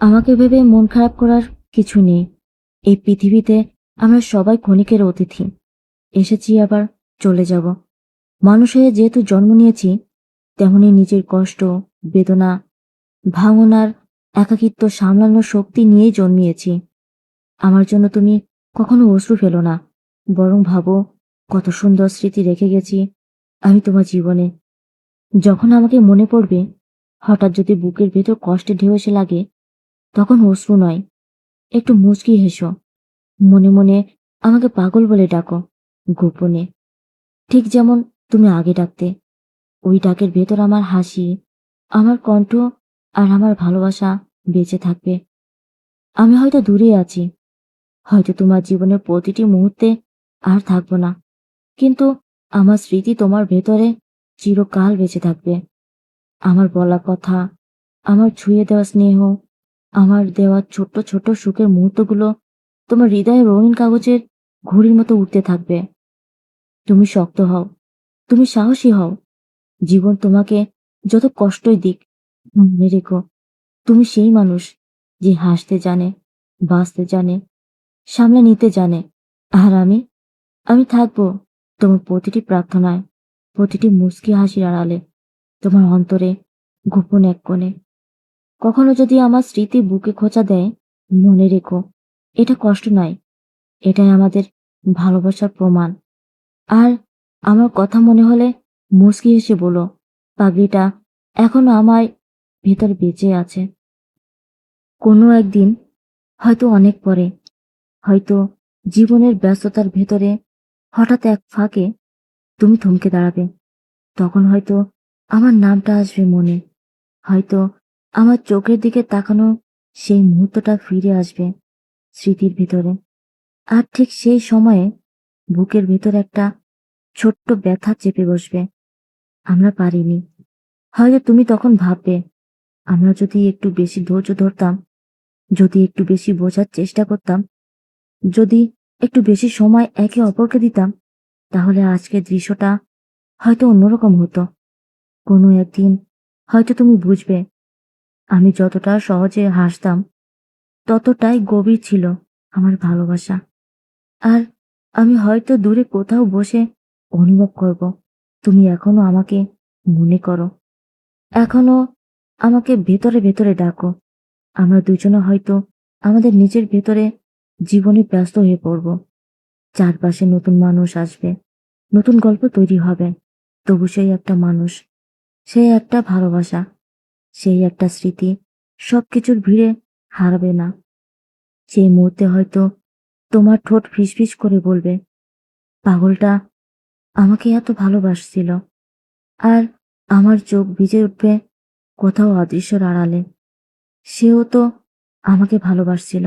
আমাকে ভেবে মন খারাপ করার কিছু নেই। এই পৃথিবীতে আমরা সবাই ক্ষণিকের অতিথি। এসেছি আবার চলে যাব। মানুষ হয়ে যেহেতু জন্ম নিয়েছি, তেমনি নিজের কষ্ট, বেদনা, ভাঙনার একাকিত্ব সামলানোর শক্তি নিয়েই জন্মিয়েছি। আমার জন্য তুমি কখনো অশ্রু ফেলো না। বরং ভাবো, কত সুন্দর স্মৃতি রেখে গেছি আমি তোমার জীবনে। যখন আমাকে মনে পড়বে, হঠাৎ যদি বুকের ভেতর কষ্টে ঢেউ এসে লাগে তখন অশ্রু নয়। একটু মুচকি হেসো। মনে মনে আমাকে পাগল বলে ডাকো, গোপনে। ঠিক যেমন তুমি আগে ডাকতে। ওই ডাকের ভেতর আমার হাসি, আমার কণ্ঠ আর আমার ভালোবাসা বেঁচে থাকবে। আমি হয়তো দূরে আছি। হয়তো তোমার জীবনের প্রতিটি মুহূর্তে আর থাকব না। কিন্তু আমার স্মৃতি তোমার ভেতরে চিরকাল বেঁচে থাকবে। আমার বলা কথা, আমার ছুঁয়ে দেওয়া স্নেহ আমার দেওয়া ছোট্ট ছোট্ট সুখের মুহূর্তগুলো তোমার হৃদয়ে রঙিন কাগজের ঘড়ির মতো উঠতে থাকবে। তুমি শক্ত হও, তুমি সাহসী হও। জীবন তোমাকে যত কষ্টই দিক, মনে রেখো, তুমি সেই মানুষ যে হাসতে জানে, বাঁচতে জানে, সামলে নিতে জানে। আর আমি আমি থাকব তোমার প্রতিটি প্রার্থনায়, প্রতিটি মুচকি হাসির আড়ালে, তোমার অন্তরে গোপন এক কোণে। কখনো যদি আমার স্মৃতি বুকে খোঁচা দেয়, মনে রেখো, এটা কষ্ট নয়। এটাই আমাদের ভালোবাসার প্রমাণ। আর আমার কথা মনে হলে মুচকি হেসে বলো পাগড়িটা এখনও আমার ভেতর বেঁচে আছে। কোনো একদিন, হয়তো অনেক পরে, হয়তো জীবনের ব্যস্ততার ভেতরে হঠাৎ এক ফাঁকে তুমি থমকে দাঁড়াবে। তখন হয়তো আমার নামটা আসবে মনে, হয়তো আমার চোখের দিকে তাকানো সেই মুহূর্তটা ফিরে আসবে স্মৃতির ভিতরে। আর ঠিক সেই সময়ে বুকের ভেতর একটা ছোট্ট ব্যথা চেপে বসবে। আমরা পারিনি। হয়তো তুমি তখন ভাববে, আমরা যদি একটু বেশি ধৈর্য ধরতাম, যদি একটু বেশি বোঝার চেষ্টা করতাম, যদি একটু বেশি সময় একে অপরকে দিতাম, তাহলে আজকের দৃশ্যটা হয়তো অন্যরকম হতো। কোনো একদিন হয়তো তুমি বুঝবে আমি যতটা সহজে হাসতাম, ততটাই গভীর ছিল আমার ভালোবাসা। আর আমি হয়তো দূরে কোথাও বসে অনুভব করব, তুমি এখনও আমাকে মনে করো। এখনও আমাকে ভেতরে ভেতরে ডাকো। আমরা দুজনে হয়তো আমাদের নিজের ভেতরে জীবনে ব্যস্ত হয়ে পড়ব। চারপাশে নতুন মানুষ আসবে, নতুন গল্প তৈরি হবে, তবু সেই একটা মানুষ, সেই একটা ভালোবাসা। সেই একটা স্মৃতি। সব কিছুর ভিড়ে হারবে না। সেই মুহূর্তে হয়তো তোমার ঠোঁট ফিসফিস করে বলবে, পাগলটা আমাকে এত ভালোবাসছিল। আর আমার চোখ ভিজে উঠবে কোথাও অদৃশ্যর আড়ালে। সেও তো আমাকে ভালোবাসছিল।